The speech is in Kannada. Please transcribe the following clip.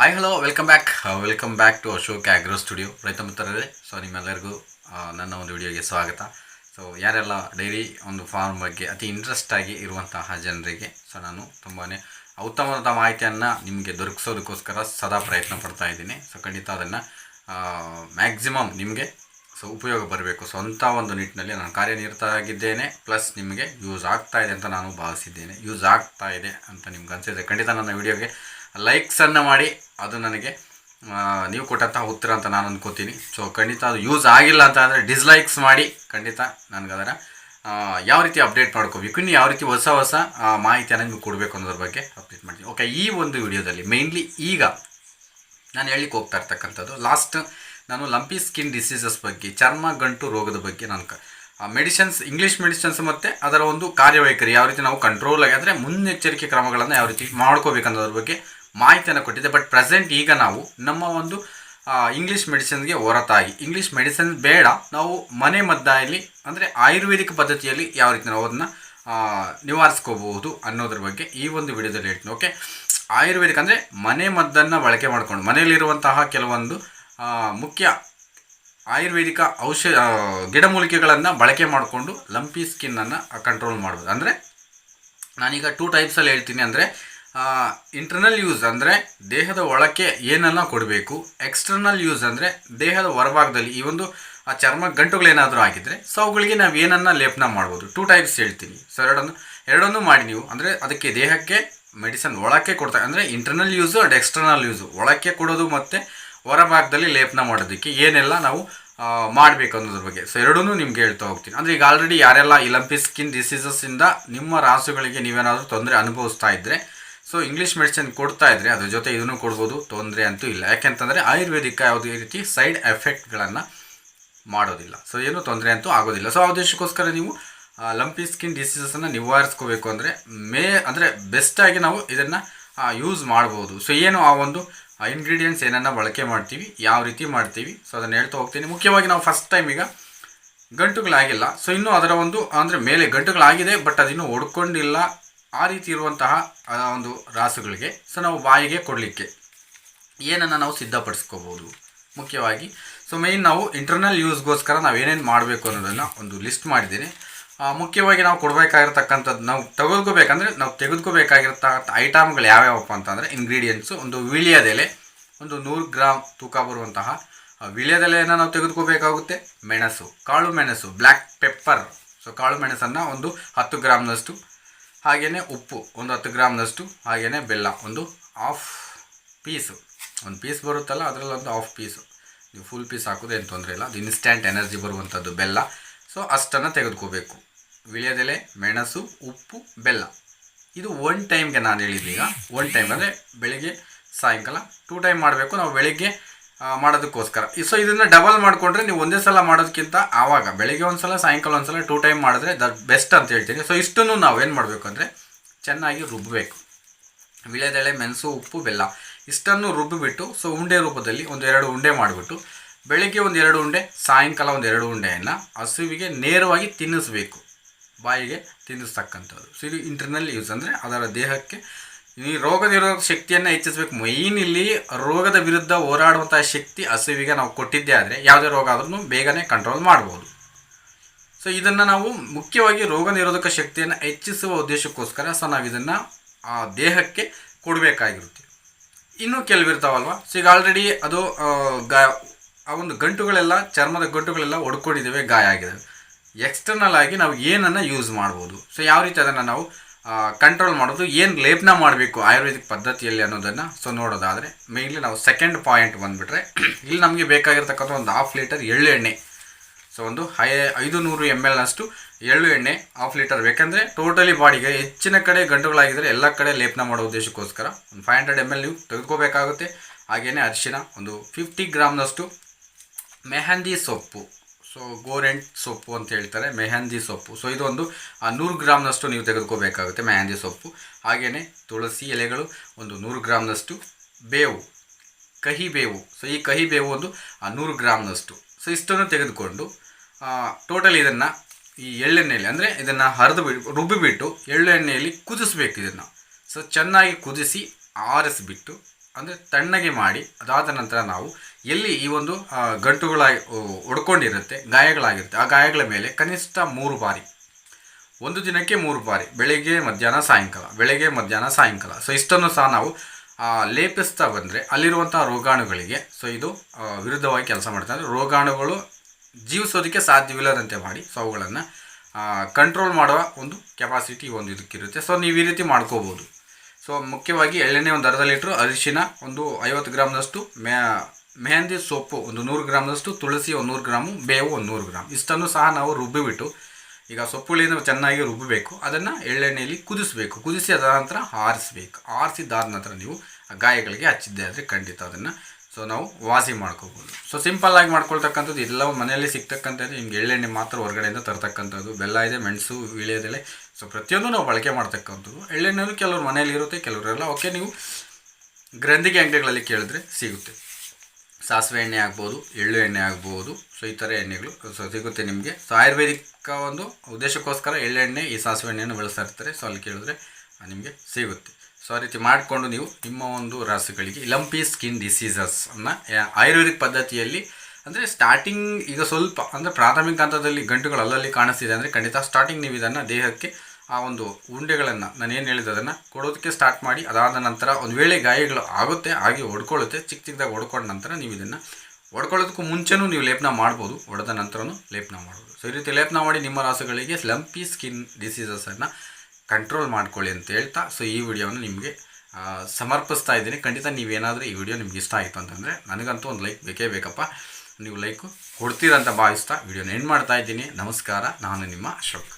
Hi hello welcome back welcome back to Ashok agro studio ರೈತ ಮಿತ್ರರೇ ಸೊ ನಿಮ್ಮೆಲ್ಲರಿಗೂ ನನ್ನ ಒಂದು ವಿಡಿಯೋಗೆ ಸ್ವಾಗತ. ಸೊ ಯಾರೆಲ್ಲ ಡೈರಿ ಒಂದು ಫಾರ್ಮ್ ಬಗ್ಗೆ ಅತಿ ಇಂಟ್ರೆಸ್ಟಾಗಿ ಇರುವಂತಹ ಜನರಿಗೆ ಸೊ ನಾನು ತುಂಬಾ ಉತ್ತಮವಾದ ಮಾಹಿತಿಯನ್ನು ನಿಮಗೆ ದೊರಕಿಸೋದಕ್ಕೋಸ್ಕರ ಸದಾ ಪ್ರಯತ್ನ ಪಡ್ತಾ ಇದ್ದೀನಿ. ಸೊ ಖಂಡಿತ ಅದನ್ನು ಮ್ಯಾಕ್ಸಿಮಮ್ ನಿಮಗೆ ಸೊ ಉಪಯೋಗ ಬರಬೇಕು. ಸೊ ಅಂಥ ಒಂದು ನಿಟ್ಟಿನಲ್ಲಿ ನಾನು ಕಾರ್ಯನಿರತರಾಗಿದ್ದೇನೆ ಪ್ಲಸ್ ನಿಮಗೆ ಯೂಸ್ ಆಗ್ತಾ ಇದೆ ಅಂತ ನಾನು ಭಾವಿಸಿದ್ದೇನೆ. ಯೂಸ್ ಆಗ್ತಾ ಇದೆ ಅಂತ ನಿಮ್ಗೆ ಅನಿಸಿದೆ ಖಂಡಿತ ನನ್ನ ವಿಡಿಯೋಗೆ ಲೈಕ್ಸನ್ನು ಮಾಡಿ ಅದು ನನಗೆ ನೀವು ಕೊಟ್ಟಂತಹ ಉತ್ತರ ಅಂತ ನಾನು ಅಂದ್ಕೋತೀನಿ ಸೊ ಖಂಡಿತ ಅದು ಯೂಸ್ ಆಗಿಲ್ಲ ಅಂತ ಅಂದರೆ ಡಿಸ್ಲೈಕ್ಸ್ ಮಾಡಿ ಖಂಡಿತ ನನಗೆ ಅದರ ಆ, ಯಾವ ರೀತಿ ಅಪ್ಡೇಟ್ ಮಾಡ್ಕೋಬೇಕು ಇನ್ನು ಯಾವ ರೀತಿ ಹೊಸ ಹೊಸ ಮಾಹಿತಿಯನ್ನು ನಿಮಗೆ ಕೊಡಬೇಕು ಅನ್ನೋದ್ರ ಬಗ್ಗೆ ಅಪ್ಡೇಟ್ ಮಾಡ್ತೀನಿ. ಓಕೆ ಈ ಒಂದು ವಿಡಿಯೋದಲ್ಲಿ ಮೇಯ್ನ್ಲಿ ಈಗ ನಾನು ಹೇಳಿಕ್ಕೆ ಹೋಗ್ತಾ ಇರ್ತಕ್ಕಂಥದ್ದು ಲಾಸ್ಟ್ ನಾನು ಲಂಪಿ ಸ್ಕಿನ್ ಡಿಸೀಸಸ್ ಬಗ್ಗೆ ಚರ್ಮ ಗಂಟು ರೋಗದ ಬಗ್ಗೆ ನಾನು ಮೆಡಿಸಿನ್ಸ್ ಇಂಗ್ಲೀಷ್ ಮೆಡಿಸಿನ್ಸ್ ಮತ್ತು ಅದರ ಒಂದು ಕಾರ್ಯವೈಖರಿ ಯಾವ ರೀತಿ ನಾವು ಕಂಟ್ರೋಲ್ ಆಗಿ ಅಂದರೆ ಮುನ್ನೆಚ್ಚರಿಕೆ ಕ್ರಮಗಳನ್ನು ಯಾವ ರೀತಿ ಮಾಡ್ಕೋಬೇಕನ್ನೋದ್ರ ಬಗ್ಗೆ ಮಾಹಿತಿಯನ್ನು ಕೊಟ್ಟಿದೆ. ಬಟ್ ಪ್ರೆಸೆಂಟ್ ಈಗ ನಾವು ನಮ್ಮ ಒಂದು ಇಂಗ್ಲೀಷ್ ಮೆಡಿಸಿನ್ಗೆ ಹೊರತಾಗಿ. ಇಂಗ್ಲೀಷ್ ಮೆಡಿಸಿನ್ ಬೇಡ. ನಾವು ಮನೆ ಮದ್ದಾಯಲ್ಲಿ, ಅಂದರೆ ಆಯುರ್ವೇದಿಕ್ ಪದ್ಧತಿಯಲ್ಲಿ ಯಾವ ರೀತಿ ನಾವು ಅದನ್ನು ನಿವಾರಿಸ್ಕೋಬಹುದು ಅನ್ನೋದ್ರ ಬಗ್ಗೆ ಈ ಒಂದು ವಿಡಿಯೋದಲ್ಲಿ ಹೇಳ್ತೀನಿ. ಓಕೆ ಆಯುರ್ವೇದಿಕ್ ಅಂದರೆ ಮನೆ ಮದ್ದನ್ನು ಬಳಕೆ ಮಾಡಿಕೊಂಡು, ಮನೆಯಲ್ಲಿರುವಂತಹ ಕೆಲವೊಂದು ಮುಖ್ಯ ಆಯುರ್ವೇದಿಕ ಔಷಧ ಗಿಡಮೂಲಿಕೆಗಳನ್ನು ಬಳಕೆ ಮಾಡಿಕೊಂಡು, ಲಂಪಿ ಸ್ಕಿನ್ನನ್ನು ಕಂಟ್ರೋಲ್ ಮಾಡ್ಬೋದು. ಅಂದರೆ ನಾನೀಗ ಟೂ ಟೈಪ್ಸಲ್ಲಿ ಹೇಳ್ತೀನಿ. ಅಂದರೆ ಇಂಟರ್ನಲ್ ಯೂಸ್ ಅಂದರೆ ದೇಹದ ಒಳಕ್ಕೆ ಏನನ್ನು ಕೊಡಬೇಕು? ಎಕ್ಸ್ಟರ್ನಲ್ ಯೂಸ್ ಅಂದರೆ ದೇಹದ ಹೊರಭಾಗದಲ್ಲಿ ಈ ಒಂದು, ಆ ಚರ್ಮ ಗಂಟುಗಳೇನಾದರೂ ಆಗಿದ್ದರೆ ಸೊ ಅವುಗಳಿಗೆ ನಾವು ಏನನ್ನ ಲೇಪನ ಮಾಡ್ಬೋದು. ಟೂ ಟೈಪ್ಸ್ ಹೇಳ್ತೀನಿ. ಸೊ ಎರಡನ್ನು, ಎರಡನ್ನೂ ಮಾಡಿ ನೀವು. ಅಂದರೆ ಅದಕ್ಕೆ ದೇಹಕ್ಕೆ ಮೆಡಿಸನ್ ಒಳಕ್ಕೆ ಕೊಡ್ತಾರೆ. ಅಂದರೆ internal use and external use ಒಳಕ್ಕೆ ಕೊಡೋದು ಮತ್ತು ಹೊರಭಾಗದಲ್ಲಿ ಲೇಪನ ಮಾಡೋದಕ್ಕೆ ಏನೆಲ್ಲ ನಾವು ಮಾಡಬೇಕು ಅನ್ನೋದ್ರ ಬಗ್ಗೆ. ಸೊ ಎರಡೂ ನಿಮ್ಗೆ ಹೇಳ್ತಾ ಹೋಗ್ತೀನಿ. ಅಂದರೆ ಈಗ ಆಲ್ರೆಡಿ ಯಾರೆಲ್ಲ ಈ ಸ್ಕಿನ್ ಡಿಸೀಸಸ್ಸಿಂದ ನಿಮ್ಮ ರಾಸುಗಳಿಗೆ ನೀವೇನಾದರೂ ತೊಂದರೆ ಅನುಭವಿಸ್ತಾ ಇದ್ದರೆ ಸೊ ಇಂಗ್ಲೀಷ್ ಮೆಡಿಸಿನ್ ಕೊಡ್ತಾ ಇದ್ರೆ ಅದ್ರ ಜೊತೆ ಇದನ್ನು ಕೊಡ್ಬೋದು, ತೊಂದರೆ ಅಂತೂ ಇಲ್ಲ. ಯಾಕೆಂತಂದರೆ ಆಯುರ್ವೇದಿಕ ಯಾವುದೇ ರೀತಿ ಸೈಡ್ ಎಫೆಕ್ಟ್ಗಳನ್ನು ಮಾಡೋದಿಲ್ಲ. ಸೊ ಏನು ತೊಂದರೆ ಅಂತೂ ಆಗೋದಿಲ್ಲ. ಸೊ ಆ ಉದ್ದೇಶಕ್ಕೋಸ್ಕರ ನೀವು ಲಂಪಿ ಸ್ಕಿನ್ ಡಿಸೀಸಸನ್ನು ನಿವಾರಿಸ್ಕೋಬೇಕು ಅಂದರೆ, ಮೇ, ಅಂದರೆ ಬೆಸ್ಟಾಗಿ ನಾವು ಇದನ್ನು ಯೂಸ್ ಮಾಡ್ಬೋದು. ಸೊ ಏನು ಆ ಒಂದು ಇಂಗ್ರೀಡಿಯೆಂಟ್ಸ್ ಏನನ್ನು ಬಳಕೆ ಮಾಡ್ತೀವಿ, ಯಾವ ರೀತಿ ಮಾಡ್ತೀವಿ ಸೊ ಅದನ್ನು ಹೇಳ್ತಾ ಹೋಗ್ತೀನಿ. ಮುಖ್ಯವಾಗಿ ನಾವು ಫಸ್ಟ್ ಟೈಮ್ ಈಗ ಗಂಟುಗಳಾಗಿಲ್ಲ. ಸೊ ಇನ್ನೂ ಅದರ ಒಂದು, ಅಂದರೆ ಮೇಲೆ ಗಂಟುಗಳಾಗಿದೆ ಬಟ್ ಅದಿನ್ನೂ ಒಡ್ಕೊಂಡಿಲ್ಲ. ಆ ರೀತಿ ಇರುವಂತಹ ಒಂದು ರಾಸುಗಳಿಗೆ. ಸೊ ನಾವು ಬಾಯಿಗೆ ಕೊಡಲಿಕ್ಕೆ. ಏನನ್ನು ನಾವು ಸಿದ್ಧಪಡಿಸ್ಕೋಬೋದು ಮುಖ್ಯವಾಗಿ ಸೊ ಮೇಯ್ನ್ ನಾವು ಇಂಟರ್ನಲ್ ಯೂಸ್ಗೋಸ್ಕರ ನಾವು ಏನೇನು ಮಾಡಬೇಕು ಅನ್ನೋದನ್ನು ಒಂದು ಲಿಸ್ಟ್ ಮಾಡಿದ್ದೀನಿ. ಮುಖ್ಯವಾಗಿ ನಾವು ಕೊಡಬೇಕಾಗಿರ್ತಕ್ಕಂಥದ್ದು, ನಾವು ತೆಗೆದುಕೋಬೇಕಂದ್ರೆ, ನಾವು ತೆಗೆದುಕೋಬೇಕಾಗಿರ್ತಕ್ಕಂಥ ಐಟಮ್ಗಳು ಯಾವ್ಯಾವಪ್ಪ ಅಂತಂದರೆ ಇಂಗ್ರೀಡಿಯೆಂಟ್ಸು ಒಂದು ವೀಳ್ಯದೆಲೆ ಒಂದು ನೂರು ಗ್ರಾಮ್ ತೂಕ ಬರುವಂತಹ ವೀಳ್ಯದೆಲೆಯನ್ನು ನಾವು ತೆಗೆದುಕೋಬೇಕಾಗುತ್ತೆ. ಮೆಣಸು, ಕಾಳು ಮೆಣಸು ಬ್ಲ್ಯಾಕ್ ಪೆಪ್ಪರ್ ಸೊ ಕಾಳು ಮೆಣಸನ್ನು ಒಂದು ಹತ್ತು ಗ್ರಾಮ್ನಷ್ಟು ಹಾಗೆಯೇ ಉಪ್ಪು, ಒಂದು ಹತ್ತು ಗ್ರಾಮ್ನಷ್ಟು ಹಾಗೆಯೇ ಬೆಲ್ಲ, ಒಂದು ಹಾಫ್ ಪೀಸು ಒಂದು ಪೀಸ್ ಬರುತ್ತಲ್ಲ, ಅದರಲ್ಲಿ ಒಂದು ಹಾಫ್ ಪೀಸು ನೀವು ಫುಲ್ ಪೀಸ್ ಹಾಕೋದು ಏನು ತೊಂದರೆ ಇಲ್ಲ. ಅದು ಇನ್ಸ್ಟ್ಯಾಂಟ್ ಎನರ್ಜಿ ಬರುವಂಥದ್ದು ಬೆಲ್ಲ. ಸೊ ಅಷ್ಟನ್ನು ತೆಗೆದುಕೋಬೇಕು. ವಿಳ್ಯದೆಲೆ, ಮೆಣಸು, ಉಪ್ಪು, ಬೆಲ್ಲ. ಇದು ಒನ್ ಟೈಮ್ಗೆ ನಾನು ಹೇಳಿದ್ದೀಗ ಒನ್ ಟೈಮ್ ಅಂದರೆ ಬೆಳಿಗ್ಗೆ, ಸಾಯಂಕಾಲ ಟೂ ಟೈಮ್ ಮಾಡಬೇಕು. ನಾವು ಬೆಳಿಗ್ಗೆ ಮಾಡೋದಕ್ಕೋಸ್ಕರ. ಸೊ ಇದನ್ನು ಡಬಲ್ ಮಾಡಿಕೊಂಡ್ರೆ ನೀವು ಒಂದೇ ಸಲ ಮಾಡೋದಕ್ಕಿಂತ ಆವಾಗ, ಬೆಳಿಗ್ಗೆ ಒಂದು ಸಲ ಸಾಯಂಕಾಲ ಒಂದು ಸಲ ಟೂ ಟೈಮ್ ಮಾಡಿದ್ರೆ ದ ಬೆಸ್ಟ್ ಅಂತ ಹೇಳ್ತೀನಿ. ಸೊ ಇಷ್ಟನ್ನು ನಾವು ಏನು ಮಾಡಬೇಕು ಅಂದರೆ ಚೆನ್ನಾಗಿ ರುಬ್ಬಬೇಕು ವಿಳೆದೆಳೆ, ಮೆಣಸು, ಉಪ್ಪು, ಬೆಲ್ಲ ಇಷ್ಟನ್ನು ರುಬ್ಬಿಬಿಟ್ಟು ಸೊ ಉಂಡೆ ರೂಪದಲ್ಲಿ ಒಂದೆರಡು ಉಂಡೆ ಮಾಡಿಬಿಟ್ಟು, ಬೆಳಿಗ್ಗೆ ಒಂದೆರಡು ಉಂಡೆ, ಸಾಯಂಕಾಲ ಒಂದೆರಡು ಉಂಡೆಯನ್ನು ಹಸುವಿಗೆ ನೇರವಾಗಿ ತಿನ್ನಿಸ್ಬೇಕು. ಬಾಯಿಗೆ ತಿನ್ನಿಸ್ತಕ್ಕಂಥದ್ದು. ಸೊ ಇದು ಇಂಟರ್ನಲ್ ಯೂಸ್ ಅಂದರೆ ಅದರ ದೇಹಕ್ಕೆ ಈ ರೋಗ ನಿರೋಧಕ ಶಕ್ತಿಯನ್ನು ಹೆಚ್ಚಿಸಬೇಕು. ಮೈನ್ ಇಲ್ಲಿ ರೋಗದ ವಿರುದ್ಧ ಹೋರಾಡುವಂತಹ ಶಕ್ತಿ ಹಸುವಿಗೆ ನಾವು ಕೊಟ್ಟಿದ್ದೇ ಆದರೆ ಯಾವುದೇ ರೋಗ ಆದ್ರೂ ಬೇಗನೆ ಕಂಟ್ರೋಲ್ ಮಾಡ್ಬೋದು. ಸೊ ಇದನ್ನು ನಾವು ಮುಖ್ಯವಾಗಿ ರೋಗ ನಿರೋಧಕ ಶಕ್ತಿಯನ್ನು ಹೆಚ್ಚಿಸುವ ಉದ್ದೇಶಕ್ಕೋಸ್ಕರ ಸೊ ನಾವು ಇದನ್ನು ಆ ದೇಹಕ್ಕೆ ಕೊಡಬೇಕಾಗಿರುತ್ತೆ. ಇನ್ನೂ ಕೆಲವಿರ್ತಾವಲ್ವ ಸೊ ಈಗ ಆಲ್ರೆಡಿ ಅದು ಆ, ಆ ಒಂದು ಗಂಟುಗಳೆಲ್ಲ ಚರ್ಮದ ಗಂಟುಗಳೆಲ್ಲ ಒಡ್ಕೊಂಡಿದ್ದಾವೆ ಗಾಯ ಆಗಿದ್ದಾವೆ. ಎಕ್ಸ್ಟರ್ನಲ್ ಆಗಿ ನಾವು ಏನನ್ನು ಯೂಸ್ ಮಾಡ್ಬೋದು. ಸೊ ಯಾವ ರೀತಿ ಅದನ್ನು ನಾವು ಕಂಟ್ರೋಲ್ ಮಾಡೋದು ಏನು ಲೇಪನ ಮಾಡಬೇಕು ಆಯುರ್ವೇದಿಕ್ ಪದ್ಧತಿಯಲ್ಲಿ ಅನ್ನೋದನ್ನು? ಸೊ ನೋಡೋದಾದರೆ ಮೇಯ್ನ್ಲಿ ನಾವು ಸೆಕೆಂಡ್ ಪಾಯಿಂಟ್ ಬಂದುಬಿಟ್ರೆ, ಇಲ್ಲಿ ನಮಗೆ ಬೇಕಾಗಿರ್ತಕ್ಕಂಥ ಒಂದು ಹಾಫ್ ಲೀಟರ್ ಎಳ್ಳು ಎಣ್ಣೆ. ಸೊ ಒಂದು ಹೈ ಐದು ನೂರು ಎಂ ಎಲ್ನಷ್ಟು ಎಳ್ಳು ಎಣ್ಣೆ ಹಾಫ್ ಲೀಟರ್ ಬೇಕಂದರೆ ಟೋಟಲಿ ಬಾಡಿಗೆ ಹೆಚ್ಚಿನ ಕಡೆ ಗಂಟುಗಳಾಗಿದ್ದರೆ ಎಲ್ಲ ಕಡೆ ಲೇಪನ ಮಾಡೋ ಉದ್ದೇಶಕ್ಕೋಸ್ಕರ ಒಂದು ಫೈವ್ ಹಂಡ್ರೆಡ್ ಎಂ ಎಲ್ ನೀವು ತೆಗೆದುಕೋಬೇಕಾಗುತ್ತೆ. ಹಾಗೆಯೇ ಅರಿಶಿನ ಒಂದು ಫಿಫ್ಟಿ ಗ್ರಾಮ್ನಷ್ಟು ಮೆಹಂದಿ ಸೊಪ್ಪು. ಸೊ ಗೋರೆಂಟ್ ಸೊಪ್ಪು ಅಂತ ಹೇಳ್ತಾರೆ, ಮೆಹಂದಿ ಸೊಪ್ಪು. ಸೊ ಇದೊಂದು ನೂರು ಗ್ರಾಮ್ನಷ್ಟು ನೀವು ತೆಗೆದುಕೋಬೇಕಾಗುತ್ತೆ ಮೆಹಂದಿ ಸೊಪ್ಪು. ಹಾಗೆಯೇ ತುಳಸಿ ಎಲೆಗಳು ಒಂದು ನೂರು ಗ್ರಾಮ್ನಷ್ಟು ಬೇವು, ಕಹಿ ಬೇವು. ಸೊ ಈ ಕಹಿ ಬೇವು ಒಂದು ನೂರು ಗ್ರಾಮ್ನಷ್ಟು. ಸೊ ಇಷ್ಟನ್ನು ತೆಗೆದುಕೊಂಡು ಟೋಟಲ್ ಇದನ್ನು ಈ ಎಳ್ಳೆಣ್ಣೆಯಲ್ಲಿ, ಅಂದರೆ ಇದನ್ನು ಹರಿದು ಬಿಟ್ಟು ರುಬ್ಬಿಬಿಟ್ಟು ಎಳ್ಳೆಣ್ಣೆಯಲ್ಲಿ ಕುದಿಸ್ಬೇಕು ಇದನ್ನು. ಸೊ ಚೆನ್ನಾಗಿ ಕುದಿಸಿ ಆರಿಸ್ಬಿಟ್ಟು ಅಂದರೆ ತಣ್ಣಗೆ ಮಾಡಿ, ಅದಾದ ನಂತರ ನಾವು ಎಲ್ಲಿ ಈ ಒಂದು ಗಂಟುಗಳಾಗಿ ಒಡ್ಕೊಂಡಿರುತ್ತೆ, ಗಾಯಗಳಾಗಿರುತ್ತೆ, ಆ ಗಾಯಗಳ ಮೇಲೆ ಕನಿಷ್ಠ ಮೂರು ಬಾರಿ, ಒಂದು ದಿನಕ್ಕೆ ಮೂರು ಬಾರಿ, ಬೆಳಗ್ಗೆ, ಮಧ್ಯಾಹ್ನ, ಸಾಯಂಕಾಲ, ಬೆಳಗ್ಗೆ, ಮಧ್ಯಾಹ್ನ, ಸಾಯಂಕಾಲ. ಸೊ ಇಷ್ಟನ್ನು ಸಹ ನಾವು ಲೇಪಿಸ್ತಾ ಬಂದರೆ ಅಲ್ಲಿರುವಂಥ ರೋಗಾಣುಗಳಿಗೆ ಸೊ ಇದು ವಿರುದ್ಧವಾಗಿ ಕೆಲಸ ಮಾಡ್ತಾರೆ ಅಂದರೆ ರೋಗಾಣುಗಳು ಜೀವಿಸೋದಕ್ಕೆ ಸಾಧ್ಯವಿಲ್ಲದಂತೆ ಮಾಡಿ ಸೊ ಅವುಗಳನ್ನು ಕಂಟ್ರೋಲ್ ಮಾಡುವ ಒಂದು ಕೆಪಾಸಿಟಿ ಒಂದು ಇದಕ್ಕಿರುತ್ತೆ ಸೊ ನೀವು ಈ ರೀತಿ ಮಾಡ್ಕೋಬೋದು. ಸೊ ಮುಖ್ಯವಾಗಿ ಎಳ್ಳೆಣ್ಣೆ ಒಂದು ಅರ್ಧ ಲೀಟ್ರ್, ಅರಿಶಿನ ಒಂದು ಐವತ್ತು ಗ್ರಾಮ್ದಷ್ಟು, ಮೆ, ಮೆಹಂದಿ ಸೊಪ್ಪು ಒಂದು ನೂರು ಗ್ರಾಮ್ದಷ್ಟು, ತುಳಸಿ ಒಂದು ನೂರು ಗ್ರಾಮು, ಬೇವು ಒಂದು ನೂರು ಗ್ರಾಮ್. ಇಷ್ಟನ್ನು ಸಹ ನಾವು ರುಬ್ಬಿಬಿಟ್ಟು, ಈಗ ಸೊಪ್ಪುಳಿಯಿಂದ ಚೆನ್ನಾಗಿ ರುಬ್ಬಬೇಕು ಅದನ್ನು ಎಳ್ಳೆಣ್ಣೆಯಲ್ಲಿ ಕುದಿಸಬೇಕು. ಕುದಿಸಿ ಅದರ ನಂತರ ಆರಿಸಬೇಕು. ಆರಿಸಿದಾದ ನಂತರ ನೀವು ಗಾಯಗಳಿಗೆ ಹಚ್ಚಿದ್ದೆ ಆದರೆ ಖಂಡಿತ ಅದನ್ನು ಸೊ, ನಾವು ವಾಸಿ ಮಾಡ್ಕೋಬೋದು. ಸೊ ಸಿಂಪಲ್ಲಾಗಿ ಮಾಡ್ಕೊಳ್ತಕ್ಕಂಥದ್ದು ಎಲ್ಲವೂ ಮನೆಯಲ್ಲಿ ಸಿಗ್ತಕ್ಕಂಥದ್ದು ನಿಮ್ಗೆ ಎಳ್ಳೆಣ್ಣೆ ಮಾತ್ರ ಹೊರಗಡೆಯಿಂದ ತರ್ತಕ್ಕಂಥದ್ದು. ಬೆಲ್ಲ ಇದೆ, ಮೆಣಸು ವೀಳ್ಯದೆಲೆ ಸೊ ಪ್ರತಿಯೊಂದು ನಾವು ಬಳಕೆ ಮಾಡ್ತಕ್ಕಂಥದ್ದು ಎಳ್ಳೆಣ್ಣೆ ಕೆಲವರು ಮನೆಯಲ್ಲಿ ಇರುತ್ತೆ ಕೆಲವರೆಲ್ಲ ಓಕೆ ನೀವು ಗ್ರಂಥಿಗೆ ಅಂಗಡಿಗಳಲ್ಲಿ ಕೇಳಿದ್ರೆ ಸಿಗುತ್ತೆ. ಸಾಸಿವೆ ಎಣ್ಣೆ ಆಗ್ಬೋದು, ಎಳ್ಳು ಎಣ್ಣೆ ಆಗ್ಬೋದು ಸೊ ಈ ಥರ ಎಣ್ಣೆಗಳು ಸೊ, ಸಿಗುತ್ತೆ ನಿಮಗೆ. ಸೊ ಆಯುರ್ವೇದಿಕ ಒಂದು ಉದ್ದೇಶಕ್ಕೋಸ್ಕರ ಎಳ್ಳೆಣ್ಣೆ, ಈ ಸಾಸಿವೆ ಎಣ್ಣೆಯನ್ನು ಬಳಸ್ತಾ ಇರ್ತಾರೆ. ಸೊ ಅಲ್ಲಿ ಕೇಳಿದ್ರೆ ನಿಮಗೆ ಸಿಗುತ್ತೆ. ಸೊ ಆ ರೀತಿ ಮಾಡಿಕೊಂಡು ನೀವು ನಿಮ್ಮ ಒಂದು ರಾಸುಗಳಿಗೆ ಲಂಪಿ ಸ್ಕಿನ್ ಡಿಸೀಸಸ್ ಅನ್ನು ಆಯುರ್ವೇದಿಕ್ ಪದ್ಧತಿಯಲ್ಲಿ ಅಂದರೆ ಸ್ಟಾರ್ಟಿಂಗ್ ಈಗ ಸ್ವಲ್ಪ, ಅಂದರೆ ಪ್ರಾಥಮಿಕ ಹಂತದಲ್ಲಿ ಗಂಟುಗಳು ಅಲ್ಲಲ್ಲಿ ಕಾಣಿಸ್ತಿದೆ ಅಂದರೆ ಖಂಡಿತ ಸ್ಟಾರ್ಟಿಂಗ್ ನೀವು ಇದನ್ನು ದೇಹಕ್ಕೆ ಆ ಒಂದು ಉಂಡೆಗಳನ್ನು, ನಾನು ಏನು ಹೇಳಿದೆ ಅದನ್ನು ಕೊಡೋದಕ್ಕೆ ಸ್ಟಾರ್ಟ್ ಮಾಡಿ, ಅದಾದ ನಂತರ ಒಂದು ವೇಳೆ ಗಾಯಗಳು ಆಗುತ್ತೆ ಹಾಗೆ ಹೊಡ್ಕೊಳ್ಳುತ್ತೆ, ಚಿಕ್ಕ ಚಿಕ್ಕದಾಗಿ ಹೊಡ್ಕೊಂಡ ನಂತರ ನೀವು ಇದನ್ನು ಹೊಡ್ಕೊಳ್ಳೋದಕ್ಕೂ ಮುಂಚೆನೂ ನೀವು ಲೇಪನ ಮಾಡ್ಬೋದು, ಹೊಡೆದ ನಂತರನೂ ಲೇಪನ ಮಾಡ್ಬೋದು. ಸೊ ಈ ರೀತಿ ಲೇಪನ ಮಾಡಿ ನಿಮ್ಮ ರಾಸುಗಳಿಗೆ ಸ್ಲಂಪಿ ಸ್ಕಿನ್ ಡಿಸೀಸಸನ್ನು ಕಂಟ್ರೋಲ್ ಮಾಡ್ಕೊಳ್ಳಿ ಅಂತ ಹೇಳ್ತಾ ಸೊ ಈ ವಿಡಿಯೋವನ್ನು ನಿಮಗೆ ಸಮರ್ಪಿಸ್ತಾ ಇದ್ದೀನಿ. ಖಂಡಿತ ನೀವೇನಾದರೂ ಈ ವಿಡಿಯೋ ನಿಮ್ಗೆ ಇಷ್ಟ ಆಯಿತು ಅಂತಂದರೆ ನನಗಂತೂ ಒಂದು ಲೈಕ್ ಬೇಕೇ ಬೇಕಪ್ಪ. ನೀವು ಲೈಕು ಕೊಡ್ತೀರಂತ ಭಾವಿಸ್ತಾ ವಿಡಿಯೋನ ಎಂಡ್ ಮಾಡ್ತಾ ಇದ್ದೀನಿ. ನಮಸ್ಕಾರ. ನಾನು ನಿಮ್ಮ ಅಶೋಕ್.